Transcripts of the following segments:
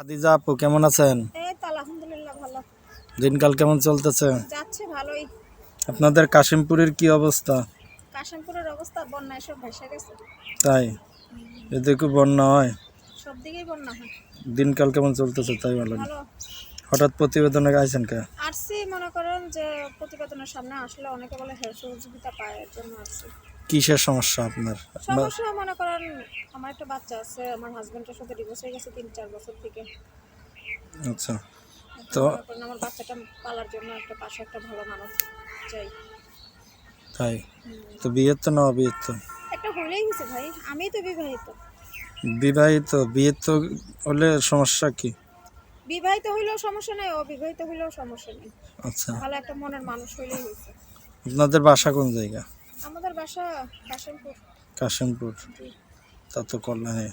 খাদিজা আপু কেমন আছেন? এই তো আলহামদুলিল্লাহ ভালো। দিনকাল কেমন চলতেছে? যাচ্ছে ভালোই। আপনাদের কাশিমপুরের কি অবস্থা? কাশিমপুরের অবস্থা বন্যায় সব ভেসে গেছে। তাই? এদিকে বন্যা হয়। সব দিকেই বন্যা হয়। দিনকাল কেমন চলতেছে তাই ভালো ভালো। হঠাৎ প্রতিবেদনে গাইছেন কে? আসছি মনে করেন যে প্রতিবেদনের সামনে আসলে অনেকে বলে হ্যাঁ সহযোগিতা পায় এর জন্য আসছি কিসের সমস্যা আপনার? সমস্যা মনে করেন আমার একটা বাচ্চা আছে আমার হাজবেন্ডের সাথে ডিভোর্স হয়ে গেছে তিন চার বছর থেকে। আচ্ছা। তো আমার বাচ্চাটা পালার জন্য একটা পাশে একটা ভালো মানুষ চাই। তাই? তো বিয়ের তো না অবিয়ের তো? একটা হলেই গেছে ভাই আমি তো বিবাহিত। বিবাহিত বিয়ের তো হলে সমস্যা কি? বিবাহিত হইলেও সমস্যা নেই অবিবাহিত হইলেও সমস্যা নেই। আচ্ছা। ভালো একটা মনের মানুষ হইলেই হয়েছে আপনাদের বাসা কোন জায়গা? আমাদের বাসা কাশিমপুর। কাশিমপুর। তা তো কল্যাণে।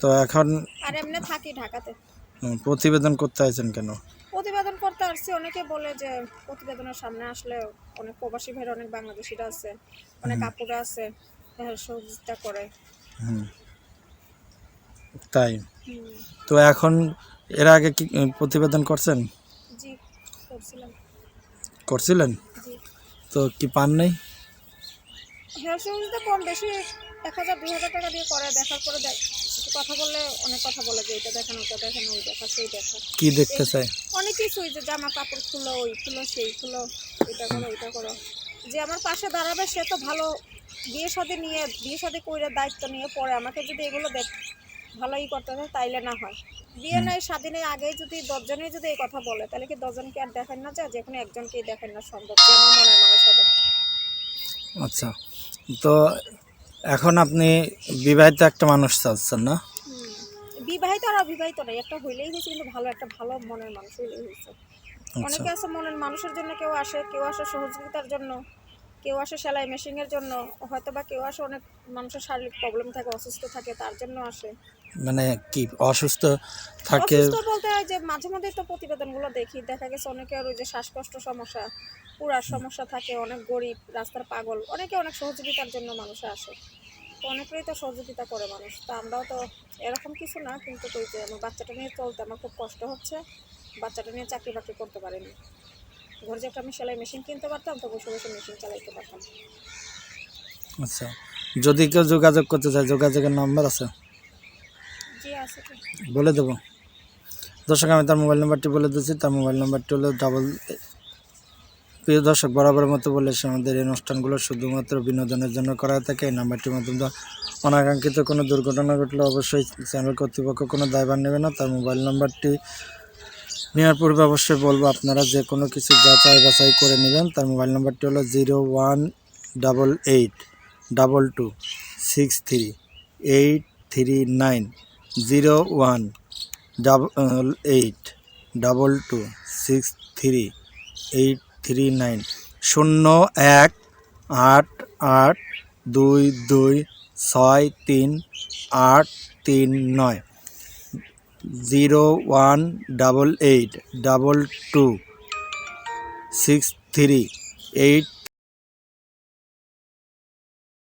তো এখন আর এমনি থাকি ঢাকাতে। প্রতিবেদন করতে আছেন কেন? প্রতিবেদন করতে আসছি অনেকে বলে যে প্রতিবেদনের সামনে আসলে অনেক প্রবাসী ভাইয়ের অনেক বাংলাদেশিরা আছে অনেক আপুরা আছে তারা সহযোগিতা করে। হুম। তাই। তো এখন এর আগে কি প্রতিবেদন করছেন? করছিলেন? তো কি পান নেই? হেয়ার কম বেশি এক হাজার দুই হাজার টাকা দিয়ে করে দেখার পরে কথা বললে অনেক কথা বলে যে এটা দেখেন ওটা দেখেন ওই দেখা সেই দেখা। কি দেখতে চাই অনেক কিছুই যে জামা কাপড় খুলো ওই খুলো সেই খুলো এটা করো ওইটা করো। যে আমার পাশে দাঁড়াবে সে তো ভালো বিয়ে সাথে নিয়ে বিয়ে সাথে কইরে দায়িত্ব নিয়ে পরে আমাকে যদি এগুলো দেখ ভালোই করতে হয় তাইলে না হয়। বিয়ে নাই স্বাধীনের আগেই যদি দশজনেই যদি এই কথা বলে তাহলে কি দশজনকে আর দেখেন না যায় যে কোনো একজনকেই দেখেন না সম্ভব যে আমার মনের মানুষ হবে? আচ্ছা তো এখন আপনি বিবাহিত একটা মানুষ চাচ্ছেন না? বিবাহিত আর অবিবাহিত নয় একটা হইলেই হয়েছে কিন্তু ভালো একটা ভালো মনের মানুষ হইলেই হয়েছে। আচ্ছা। অনেকে আছে মনের মানুষের জন্য কেউ আসে কেউ আসে সহযোগিতার জন্য। কেউ আসে সেলাই মেশিনের জন্য হয়তো বা কেউ আসে অনেক মানুষের শারীরিক প্রবলেম থাকে অসুস্থ থাকে তার জন্য আসে। মানে কি অসুস্থ থাকে? অসুস্থ বলতে হয় যে মাঝে মধ্যে তো প্রতিবেদনগুলো দেখি দেখা গেছে অনেকের ওই যে শ্বাসকষ্ট সমস্যা পুরার সমস্যা থাকে অনেক গরিব রাস্তার পাগল অনেকে অনেক সহযোগিতার জন্য মানুষ আসে। তো অনেকেরই তো সহযোগিতা করে মানুষ তো আমরাও তো এরকম কিছু না কিন্তু ওই যে আমার বাচ্চাটা নিয়ে চলতে আমার খুব কষ্ট হচ্ছে বাচ্চাটা নিয়ে চাকরি বাকরি করতে পারিনি। ঘরে যে একটা আমি সেলাই মেশিন কিনতে পারতাম তো বসে বসে মেশিন চালাইতে পারতাম। আচ্ছা। যদি কেউ যোগাযোগ করতে চায় যোগাযোগের নাম্বার আছে? জি আছে বলে দেবো। দর্শক আমি তার মোবাইল নাম্বারটি বলে দিচ্ছি। তার মোবাইল নাম্বারটি হলো ডাবল প্রিয় দর্শক বরাবরের মতো বলে সে আমাদের এই অনুষ্ঠানগুলো শুধুমাত্র বিনোদনের জন্য করা হয়ে থাকে। এই নাম্বারটির মাধ্যমে অনাকাঙ্ক্ষিত কোনো দুর্ঘটনা ঘটলে অবশ্যই চ্যানেল কর্তৃপক্ষ কোনো দায়ভার নেবে না। তার মোবাইল নাম্বারটি নেওয়ার পূর্বে অবশ্যই বলব, আপনারা যে কোনো কিছু যাচাই বাছাই করে নেবেন, তার মোবাইল নাম্বারটি হলো zero one double eight double two six three eight three nine zero one double eight double two six three eight three nine শূন্য এক আট আট দুই দুই ছয় তিন আট তিন নয়। Zero one double eight double two six three eight